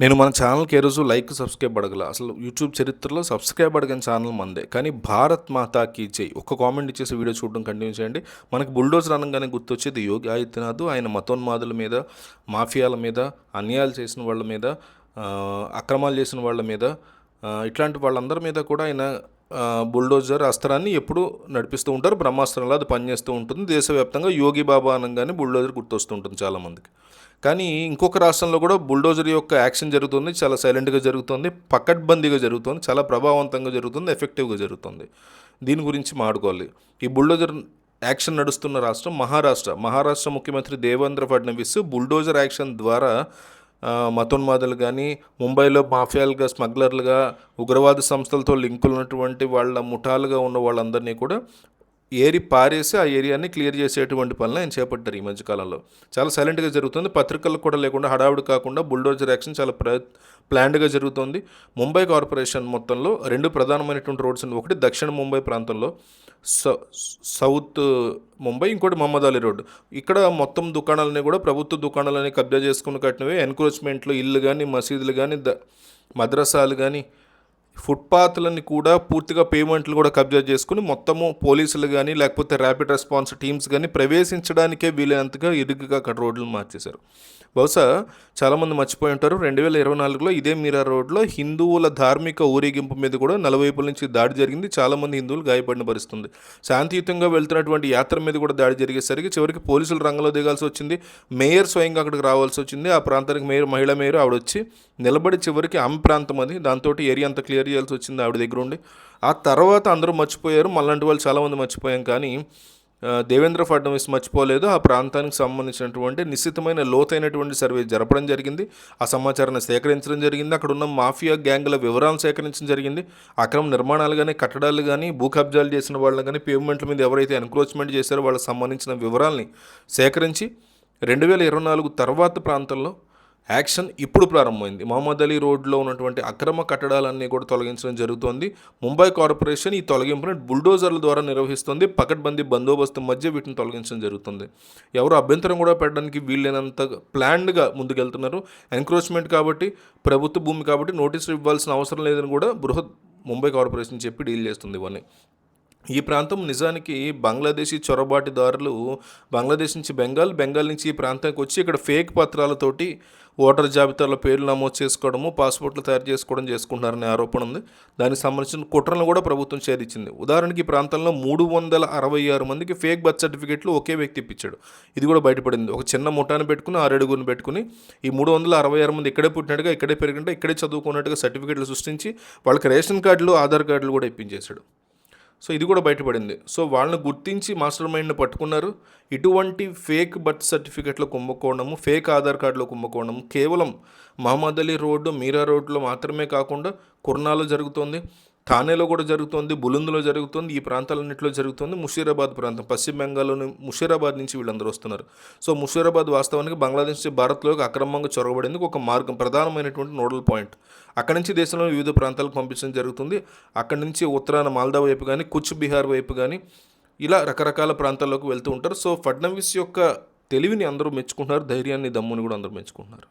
నేను మన ఛానల్కి ఏ రోజు లైక్ సబ్స్క్రైబ్ అడగల. అసలు యూట్యూబ్ చరిత్రలో సబ్స్క్రైబ్ అడగని ఛానల్ మందే. కానీ భారత్ మాతాకి చేయి ఒక్క కామెంట్ ఇచ్చేసి వీడియో చూడడం కంటిన్యూ చేయండి. మనకి బుల్డోజర్ అనగానే గుర్తొచ్చేది యోగి ఆదిత్యనాథ్. ఆయన మతోన్మాదుల మీద మాఫియాల మీద అన్యాయాలు చేసిన వాళ్ళ మీద అక్రమాలు చేసిన వాళ్ళ మీద ఇట్లాంటి వాళ్ళందరి మీద కూడా ఆయన బుల్డోజర్ అస్త్రాన్ని ఎప్పుడు నడిపిస్తూ ఉంటారు. బ్రహ్మాస్త్రంలో అది పనిచేస్తూ ఉంటుంది. దేశవ్యాప్తంగా యోగి బాబా అనగానే బుల్డోజర్ గుర్తొస్తూ ఉంటుంది చాలామందికి. కానీ ఇంకొక రాష్ట్రంలో కూడా బుల్డోజర్ యొక్క యాక్షన్ జరుగుతుంది చాలా సైలెంట్గా జరుగుతుంది పకడ్బందీగా జరుగుతుంది చాలా ప్రభావవంతంగా జరుగుతుంది ఎఫెక్టివ్గా జరుగుతుంది. దీని గురించి మాట్లాడుకోవాలి ఈ బుల్డోజర్ యాక్షన్ నడుస్తున్న రాష్ట్రం మహారాష్ట్ర. మహారాష్ట్ర ముఖ్యమంత్రి దేవేంద్ర ఫడ్నవీస్ బుల్డోజర్ యాక్షన్ ద్వారా మతోన్మాదులు కానీ ముంబైలో మాఫియాలుగా స్మగ్లర్లుగా ఉగ్రవాద సంస్థలతో లింకులు ఉన్నటువంటి వాళ్ళ ముఠాలుగా ఉన్న వాళ్ళందరినీ కూడా ఏరి పారేసి ఆ ఏరియాని క్లియర్ చేసేటువంటి పనులు ఆయన చేపట్టారు ఈ మధ్యకాలంలో చాలా సైలెంట్గా జరుగుతుంది. పత్రికలకు కూడా లేకుండా హడావుడి కాకుండా బుల్డోజర్ యాక్షన్ చాలా ప్ర ప్లాన్డ్గా జరుగుతుంది. ముంబై కార్పొరేషన్ మొత్తంలో రెండు ప్రధానమైనటువంటి రోడ్స్ ఒకటి దక్షిణ ముంబై ప్రాంతంలో సౌ- సౌత్ ముంబై ఇంకోటి మహమ్మద్ అలీ రోడ్ ఇక్కడ మొత్తం దుకాణాలని కూడా ప్రభుత్వ దుకాణాలని కబ్జా చేసుకుని కట్టినవి. ఎన్క్రోచ్మెంట్లు ఇల్లు కానీ మసీదులు కానీ ద మద్రసాలు కానీ ఫుట్పాత్లని కూడా పూర్తిగా పేమెంట్లు కూడా కబ్జా చేసుకుని మొత్తము పోలీసులు కానీ లేకపోతే ర్యాపిడ్ రెస్పాన్స్ టీమ్స్ కానీ ప్రవేశించడానికే వీలైనంతగా ఇరుగ్గా అక్కడ రోడ్లు మార్చేశారు. బహుశా చాలామంది మర్చిపోయి ఉంటారు. రెండు వేల ఇరవై నాలుగులో ఇదే మీరా రోడ్లో హిందువుల ధార్మిక ఊరేగింపు మీద కూడా నలువైపుల నుంచి దాడి జరిగింది. చాలామంది హిందువులు గాయపడిన పరిస్థితుంది. శాంతియుతంగా వెళ్తున్నటువంటి యాత్ర మీద కూడా దాడి జరిగేసరికి చివరికి పోలీసులు రంగంలో దిగాల్సి వచ్చింది. మేయర్ స్వయంగా అక్కడికి రావాల్సి వచ్చింది. ఆ ప్రాంతానికి మేయర్ మహిళా మేయర్ ఆవిడొచ్చి నిలబడి చివరికి ఆమె ప్రాంతం అది. దాంతో ఏరియా అంతా క్లియర్ చేయాల్సి వచ్చింది ఆవిడ దగ్గర ఉండి. ఆ తర్వాత అందరూ మర్చిపోయారు. మళ్ళంటి వాళ్ళు చాలామంది మర్చిపోయాం కానీ దేవేంద్ర ఫడ్నవీస్ మర్చిపోలేదు. ఆ ప్రాంతానికి సంబంధించినటువంటి నిశ్చితమైన లోతైనటువంటి సర్వే జరపడం జరిగింది. ఆ సమాచారాన్ని సేకరించడం జరిగింది. అక్కడ ఉన్న మాఫియా గ్యాంగుల వివరాలను సేకరించడం జరిగింది. అక్రమ నిర్మాణాలు కానీ కట్టడాలు కానీ భూ కబ్జాలు చేసిన వాళ్ళని కానీ పేమెంట్ల మీద ఎవరైతే ఎన్క్రోచ్మెంట్ చేశారో వాళ్ళకి సంబంధించిన వివరాల్ని సేకరించి రెండు వేల ఇరవై నాలుగు తర్వాత ప్రాంతంలో యాక్షన్ ఇప్పుడు ప్రారంభమైంది. మహమ్మద్ అలీ రోడ్లో ఉన్నటువంటి అక్రమ కట్టడాలన్నీ కూడా తొలగించడం జరుగుతోంది. ముంబై కార్పొరేషన్ ఈ తొలగింపుని బుల్డోజర్ల ద్వారా నిర్వహిస్తుంది. పకడ్బందీ బందోబస్తు మధ్య వీటిని తొలగించడం జరుగుతుంది. ఎవరు అభ్యంతరం కూడా పెట్టడానికి వీలైనంత ప్లాన్డ్గా ముందుకెళ్తున్నారు. ఎన్క్రోచ్మెంట్ కాబట్టి ప్రభుత్వ భూమి కాబట్టి నోటీసులు ఇవ్వాల్సిన అవసరం లేదని కూడా బృహత్ ముంబై కార్పొరేషన్ చెప్పి డీల్ చేస్తుంది ఇవన్నీ. ఈ ప్రాంతం నిజానికి బంగ్లాదేశీ చొరబాటుదారులు బంగ్లాదేశ్ నుంచి బెంగాల్ బెంగాల్ నుంచి ఈ ప్రాంతానికి వచ్చి ఇక్కడ ఫేక్ పత్రాలతోటి ఓటర్ జాబితాలో పేర్లు నమోదు చేసుకోవడము పాస్పోర్ట్లు తయారు చేసుకోవడం చేసుకుంటున్నారనే ఆరోపణ ఉంది. దానికి సంబంధించిన కుట్రలను కూడా ప్రభుత్వం ఛేదించింది. ఉదాహరణకి ఈ ప్రాంతంలో మూడు వందల అరవై ఆరు మందికి ఫేక్ బర్త్ సర్టిఫికేట్లు ఒకే వ్యక్తి ఇప్పించాడు. ఇది కూడా బయటపడింది. ఒక చిన్న ముఠాన్ని పెట్టుకుని ఆరేడుగురిని పెట్టుకుని ఈ మూడు వందల అరవై ఆరు మంది ఇక్కడే పుట్టినట్టుగా ఇక్కడే పెరిగినట్టుగా ఇక్కడే చదువుకున్నట్టుగా సర్టిఫికేట్లు సృష్టించి వాళ్ళకి రేషన్ కార్డులు ఆధార్ కార్డులు కూడా ఇప్పించేశాడు. సో ఇది కూడా బయటపడింది. సో వాళ్ళని గుర్తించి మాస్టర్ మైండ్ని పట్టుకున్నారు. ఇటువంటి ఫేక్ బర్త్ సర్టిఫికెట్ల కుంభకోణము ఫేక్ ఆధార్ కార్డులో కుంభకోణము కేవలం మహమ్మద్ అలీ రోడ్డు మీరా రోడ్లో మాత్రమే కాకుండా కుర్నాలో జరుగుతోంది. థానేలో కూడా జరుగుతుంది బులుందులో జరుగుతుంది ఈ ప్రాంతాలన్నింటిలో జరుగుతుంది ముషీరాబాద్ ప్రాంతం పశ్చిమ బెంగాల్లోని ముషీరాబాద్ నుంచి వీళ్ళందరూ వస్తున్నారు. సో ముషీరాబాద్ వాస్తవానికి బంగ్లాదేశ్ నుంచి భారత్లోకి అక్రమంగా చొరవడేందుకు ఒక మార్గం ప్రధానమైనటువంటి నోడల్ పాయింట్. అక్కడి నుంచి దేశంలో వివిధ ప్రాంతాలకు పంపించడం జరుగుతుంది. అక్కడి నుంచి ఉత్తరాన మాల్దా వైపు కానీ కుచ్ బీహార్ వైపు కానీ ఇలా రకరకాల ప్రాంతాల్లోకి వెళ్తూ ఉంటారు. సో ఫడ్నవీస్ యొక్క తెలివిని అందరూ మెచ్చుకుంటున్నారు ధైర్యాన్ని దమ్ముని కూడా అందరూ మెచ్చుకుంటున్నారు.